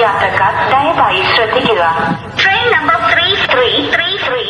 യാത്രക്കാർ ദയവായി ശ്രദ്ധിക്കുക train number three three three three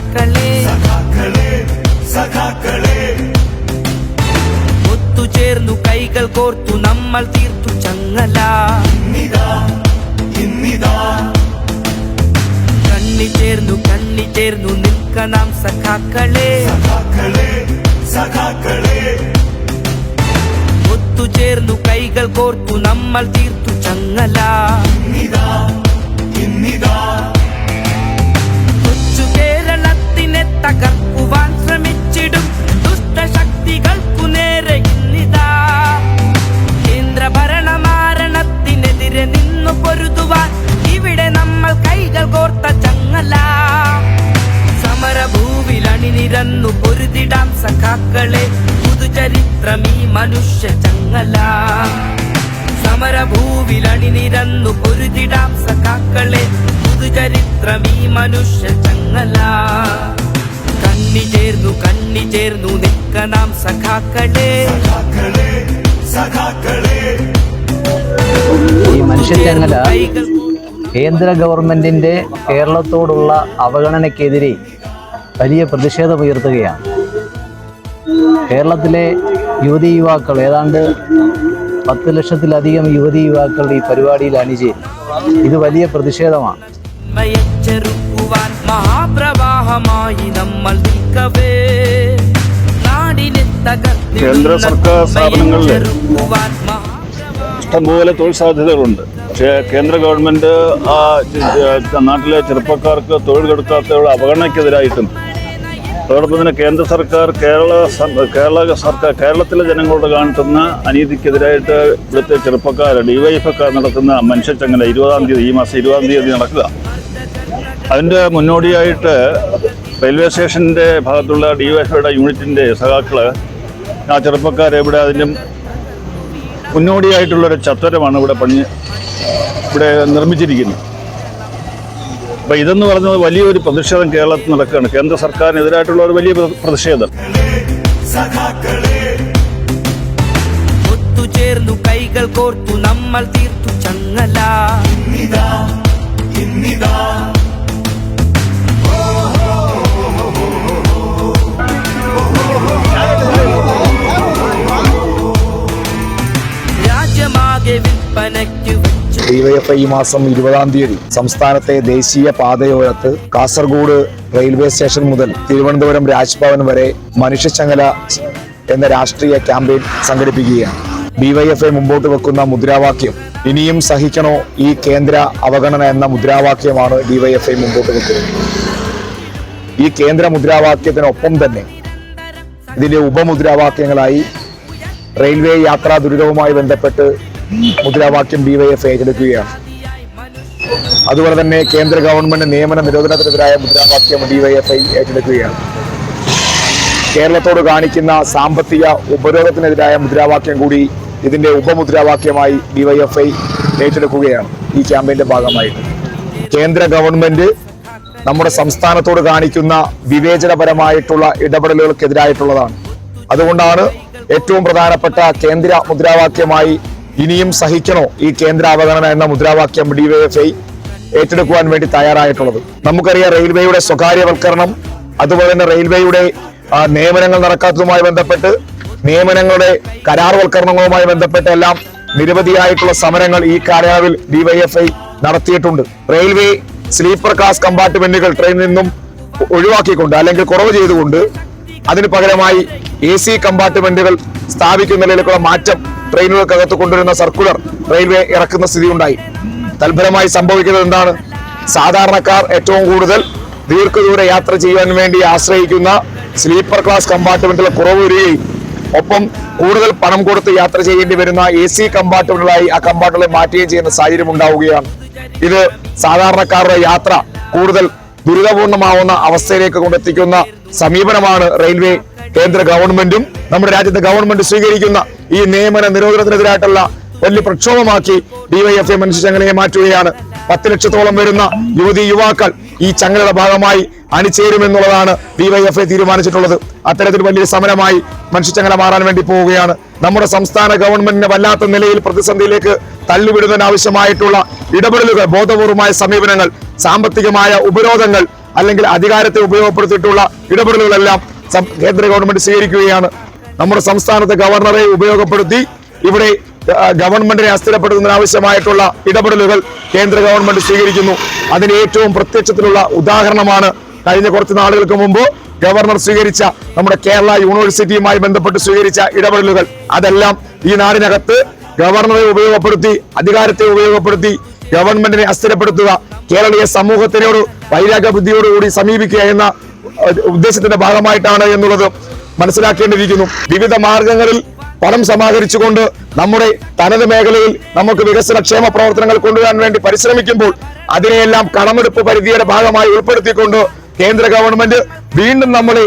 സഖാക്കളെ. ഒത്തുചേർന്നു കൈകൾ കോർത്തു നമ്മൾ തീർത്തു ചങ്ങല. കണ്ണി ചേർന്നു കണ്ണി ചേർന്നു നിൽക്കണം സഖാക്കളെ. ഒത്തുചേർന്നു കൈകൾ കോർത്തു നമ്മൾ തീർത്തു ചങ്ങല. കൊച്ചു മനുഷ്യ ചങ്ങല സമരഭൂവിൽ അണിനിരന്നു പൊരുതിടാം സഖാക്കളെ. പുതുചരിത്രം ഈ മനുഷ്യ ചങ്ങല കണ്ണി ചേർന്നു കണ്ണി ചേർന്നു നിൽക്കണം സഖാക്കളെ. ഈ മനുഷ്യച്ചങ്ങല കേന്ദ്ര ഗവൺമെന്റിന്റെ കേരളത്തോടുള്ള അവഗണനയ്ക്കെതിരെ വലിയ പ്രതിഷേധമുയർത്തുകയാണ്. കേരളത്തിലെ യുവതി യുവാക്കൾ ഏതാണ്ട് പത്ത് ലക്ഷത്തിലധികം യുവതി യുവാക്കൾ ഈ പരിപാടിയിൽ അണിചേരും. ഇത് വലിയ പ്രതിഷേധമാണ്. മഹാപ്രവാഹമായി നമ്മൾ നിൽക്കവേ. കേന്ദ്ര സർക്കാർ സ്ഥാപനങ്ങളിൽ ഇഷ്ടംപോലെ തൊഴിൽ സാധ്യതകളുണ്ട്. പക്ഷേ കേന്ദ്ര ഗവൺമെന്റ് ആ ചെ- ചെ- നാട്ടിലെ ചെറുപ്പക്കാർക്ക് തൊഴിൽ കൊടുക്കാത്തവരുടെ അവഗണനയ്ക്കെതിരായിട്ടും അതോടൊപ്പം തന്നെ കേന്ദ്ര സർക്കാർ കേരള കേരള സർക്കാർ കേരളത്തിലെ ജനങ്ങളോട് കാണിക്കുന്ന അനീതിക്കെതിരായിട്ട് ഇവിടുത്തെ ചെറുപ്പക്കാർ ഡിവൈഎഫ്ഒക്കെ നടത്തുന്ന മനുഷ്യച്ചങ്ങല ഇരുപതാം തീയതി ഈ മാസം ഇരുപതാം തീയതി നടക്കുക. അതിന്റെ മുന്നോടിയായിട്ട് റെയിൽവേ സ്റ്റേഷന്റെ ഭാഗത്തുള്ള ഡിവൈഎഫ്ഐയുടെ യൂണിറ്റിന്റെ സഖാക്കൾ ആ ചെറുപ്പക്കാരെ ഇവിടെ അതിന്റെ മുന്നോടിയായിട്ടുള്ളൊരു ചത്വരമാണ് ഇവിടെ പണി ഇവിടെ നിർമ്മിച്ചിരിക്കുന്നത്. അപ്പം ഇതെന്ന് പറയുന്നത് വലിയൊരു പ്രതിഷേധം കേരളത്തിൽ നടക്കുകയാണ്. കേന്ദ്ര സർക്കാരിനെതിരായിട്ടുള്ള ഒരു വലിയ പ്രതിഷേധം. ഒത്തുചേർന്നു കൈകൾ കോർത്തു നമ്മൾ തീർത്തു ചങ്ങല. രാജ്യമാകെ ഡിവൈഎഫ്ഐ ഈ മാസം ഇരുപതാം തീയതി സംസ്ഥാനത്തെ ദേശീയ പാതയോരത്ത് കാസർഗോഡ് റെയിൽവേ സ്റ്റേഷൻ മുതൽ തിരുവനന്തപുരം രാജ്ഭവൻ വരെ മനുഷ്യച്ചങ്ങല എന്ന രാഷ്ട്രീയ ക്യാമ്പയിൻ സംഘടിപ്പിക്കുകയാണ്. ഡിവൈഎഫ്ഐ മുമ്പോട്ട് വെക്കുന്ന മുദ്രാവാക്യം ഇനിയും സഹിക്കണോ ഈ കേന്ദ്ര അവഗണന എന്ന മുദ്രാവാക്യമാണ് ഡിവൈഎഫ്ഐ മുമ്പോട്ട് വെക്കുന്നത്. ഈ കേന്ദ്ര മുദ്രാവാക്യത്തിനൊപ്പം തന്നെ ഇതിന്റെ ഉപമുദ്രാവാക്യങ്ങളായി റെയിൽവേ യാത്രാ ദുരിതവുമായി ബന്ധപ്പെട്ട് മുദ്രാവാക്യം ഡിവൈഎഫ് ഏറ്റെടുക്കുകയാണ്. അതുപോലെ തന്നെ കേന്ദ്ര ഗവൺമെന്റ് നിയമന നിരോധനത്തിനെതിരായ മുദ്രാവാക്യം ഡിവൈഎഫ്ഐ ഏറ്റെടുക്കുകയാണ്. കേരളത്തോട് കാണിക്കുന്ന സാമ്പത്തിക ഉപരോധത്തിനെതിരായ മുദ്രാവാക്യം കൂടി ഇതിന്റെ ഉപമുദ്രാവാക്യമായി ഡിവൈഎഫ്ഐ ഏറ്റെടുക്കുകയാണ് ഈ ക്യാമ്പയിന്റെ ഭാഗമായി കേന്ദ്ര ഗവൺമെന്റ് നമ്മുടെ സംസ്ഥാനത്തോട് കാണിക്കുന്ന വിവേചനപരമായിട്ടുള്ള ഇടപെടലുകൾക്കെതിരായിട്ടുള്ളതാണ്. അതുകൊണ്ടാണ് ഏറ്റവും പ്രധാനപ്പെട്ട കേന്ദ്ര മുദ്രാവാക്യമായി ഇനിയും സഹിക്കണോ ഈ കേന്ദ്ര അവഗണന എന്ന മുദ്രാവാക്യം ഡി വൈ എഫ് ഐ ഏറ്റെടുക്കുവാൻ വേണ്ടി തയ്യാറായിട്ടുള്ളത്? നമുക്കറിയാം റെയിൽവേയുടെ സ്വകാര്യവൽക്കരണം അതുപോലെ തന്നെ റെയിൽവേയുടെ നിയമനങ്ങൾ നടക്കാത്തതുമായി ബന്ധപ്പെട്ട് നിയമനങ്ങളുടെ കരാർവൽക്കരണങ്ങളുമായി ബന്ധപ്പെട്ട് എല്ലാം നിരവധിയായിട്ടുള്ള സമരങ്ങൾ ഈ കാലയളവിൽ ഡിവൈഎഫ്ഐ നടത്തിയിട്ടുണ്ട്. റെയിൽവേ സ്ലീപ്പർ ക്ലാസ് കമ്പാർട്ട്മെന്റുകൾ ട്രെയിനിൽ നിന്നും ഒഴിവാക്കിക്കൊണ്ട് അല്ലെങ്കിൽ കുറവ് ചെയ്തുകൊണ്ട് അതിന് പകരമായി എ സി കമ്പാർട്ട്മെന്റുകൾ സ്ഥാപിക്കുന്ന നിലയിലേക്കുള്ള മാറ്റം ട്രെയിനുകൾക്കകത്ത് കൊണ്ടുവരുന്ന സർക്കുലർ റെയിൽവേ ഇറക്കുന്ന സ്ഥിതി ഉണ്ടായി തൽഫലമായി സംഭവിക്കുന്നത് എന്താണ്? സാധാരണക്കാർ ഏറ്റവും കൂടുതൽ ദീർഘദൂര യാത്ര ചെയ്യാൻ വേണ്ടി ആശ്രയിക്കുന്ന സ്ലീപ്പർ ക്ലാസ് കമ്പാർട്ട്മെന്റിലെ കുറവ് വരികയും ഒപ്പം കൂടുതൽ പണം കൊടുത്ത് യാത്ര ചെയ്യേണ്ടി വരുന്ന എ സി കമ്പാർട്ട്മെന്റുകളായി ആ കമ്പാർട്ട്മെന്റ് മാറ്റുകയും ചെയ്യുന്ന സാഹചര്യം ഉണ്ടാവുകയാണ്. ഇത് സാധാരണക്കാരുടെ യാത്ര കൂടുതൽ ദുരിതപൂർണമാവുന്ന അവസ്ഥയിലേക്ക് കൊണ്ടെത്തിക്കുന്ന സമീപനമാണ് റെയിൽവേ കേന്ദ്ര ഗവൺമെന്റും നമ്മുടെ രാജ്യത്തെ ഗവൺമെന്റ് സ്വീകരിക്കുന്ന ഈ നിയമന നിരോധനത്തിനെതിരായിട്ടുള്ള വലിയ പ്രക്ഷോഭമാക്കി ഡിവൈഎഫ്ഐ മനുഷ്യ ചങ്ങലയെ മാറ്റുകയാണ്. പത്ത് ലക്ഷത്തോളം വരുന്ന യുവതി യുവാക്കൾ ഈ ചങ്ങലയുടെ ഭാഗമായി അണിചേരുമെന്നുള്ളതാണ് ഡിവൈഎഫ്ഐ തീരുമാനിച്ചിട്ടുള്ളത്. അത്തരത്തിൽ വലിയ സമരമായി മനുഷ്യച്ചങ്ങല മാറാൻ വേണ്ടി പോവുകയാണ്. നമ്മുടെ സംസ്ഥാന ഗവൺമെന്റിനെ വല്ലാത്ത നിലയിൽ പ്രതിസന്ധിയിലേക്ക് തള്ളിവിടുന്നതിനാവശ്യമായിട്ടുള്ള ഇടപെടലുകൾ ബോധപൂർവമായ സമീപനങ്ങൾ സാമ്പത്തികമായ ഉപരോധങ്ങൾ അല്ലെങ്കിൽ അധികാരത്തെ ഉപയോഗപ്പെടുത്തിയിട്ടുള്ള ഇടപെടലുകളെല്ലാം കേന്ദ്ര ഗവൺമെന്റ് സ്വീകരിക്കുകയാണ്. നമ്മുടെ സംസ്ഥാനത്തെ ഗവർണറെ ഉപയോഗപ്പെടുത്തി ഇവിടെ ഗവൺമെന്റിനെ അസ്ഥിരപ്പെടുത്തുന്നതിനാവശ്യമായിട്ടുള്ള ഇടപെടലുകൾ കേന്ദ്ര ഗവൺമെന്റ് സ്വീകരിക്കുന്നു. അതിന് ഏറ്റവും പ്രത്യക്ഷത്തിലുള്ള ഉദാഹരണമാണ് കഴിഞ്ഞ കുറച്ച് നാളുകൾക്ക് മുമ്പ് ഗവർണർ സ്വീകരിച്ച നമ്മുടെ കേരള യൂണിവേഴ്സിറ്റിയുമായി ബന്ധപ്പെട്ട് സ്വീകരിച്ച ഇടപെടലുകൾ. അതെല്ലാം ഈ നാടിനകത്ത് ഗവർണറെ ഉപയോഗപ്പെടുത്തി അധികാരത്തെ ഉപയോഗപ്പെടുത്തി ഗവൺമെന്റിനെ അസ്ഥിരപ്പെടുത്തുക കേരളീയ സമൂഹത്തിനോട് വൈരാഗ്യ ബുദ്ധിയോടുകൂടി സമീപിക്കുക എന്ന ഉദ്ദേശത്തിന്റെ ഭാഗമായിട്ടാണ് എന്നുള്ളത് മനസ്സിലാക്കേണ്ടിയിരിക്കുന്നു. വിവിധ മാർഗങ്ങളിൽ പണം സമാഹരിച്ചുകൊണ്ട് നമ്മുടെ തനത് മേഖലയിൽ നമുക്ക് വികസന ക്ഷേമ പ്രവർത്തനങ്ങൾ കൊണ്ടുവരാൻ വേണ്ടി പരിശ്രമിക്കുമ്പോൾ അതിനെയെല്ലാം കടമെടുപ്പ് പരിധിയുടെ ഭാഗമായി ഉൾപ്പെടുത്തിക്കൊണ്ട് കേന്ദ്ര ഗവൺമെന്റ് വീണ്ടും നമ്മളെ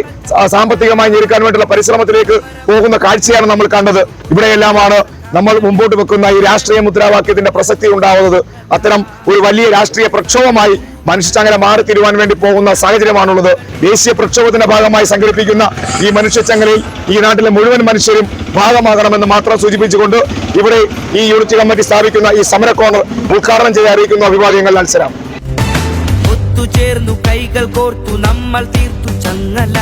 സാമ്പത്തികമായി ഞെരുക്കാൻ വേണ്ടിയുള്ള പരിശ്രമത്തിലേക്ക് പോകുന്ന കാഴ്ചയാണ് നമ്മൾ കണ്ടത്. ഇവിടെയെല്ലാമാണ് നമ്മൾ മുമ്പോട്ട് വെക്കുന്ന ഈ രാഷ്ട്രീയ മുദ്രാവാക്യത്തിന്റെ പ്രസക്തി ഉണ്ടാവുന്നത്. അത്തരം ഒരു വലിയ രാഷ്ട്രീയ പ്രക്ഷോഭമായി മനുഷ്യച്ചങ്ങല മാറിത്തീരുവാൻ വേണ്ടി പോകുന്ന സാഹചര്യമാണുള്ളത്. ദേശീയ പ്രക്ഷോഭത്തിന്റെ ഭാഗമായി സംഘടിപ്പിക്കുന്ന ഈ മനുഷ്യച്ചങ്ങലയിൽ ഈ നാട്ടിലെ മുഴുവൻ മനുഷ്യരും ഭാഗമാകണമെന്ന് മാത്രം സൂചിപ്പിച്ചുകൊണ്ട് ഇവിടെ ഈ യൂണിറ്റ് കമ്മിറ്റി സ്ഥാപിക്കുന്ന ഈ സമര കോർണർ ഉദ്ഘാടനം ചെയ്യാൻ അറിയിക്കുന്ന അഭിവാദ്യങ്ങൾ മത്സരം ഒത്തുചേർന്നു കൈകൾ കോർത്തു നമ്മൾ തീർത്തു ചങ്ങല.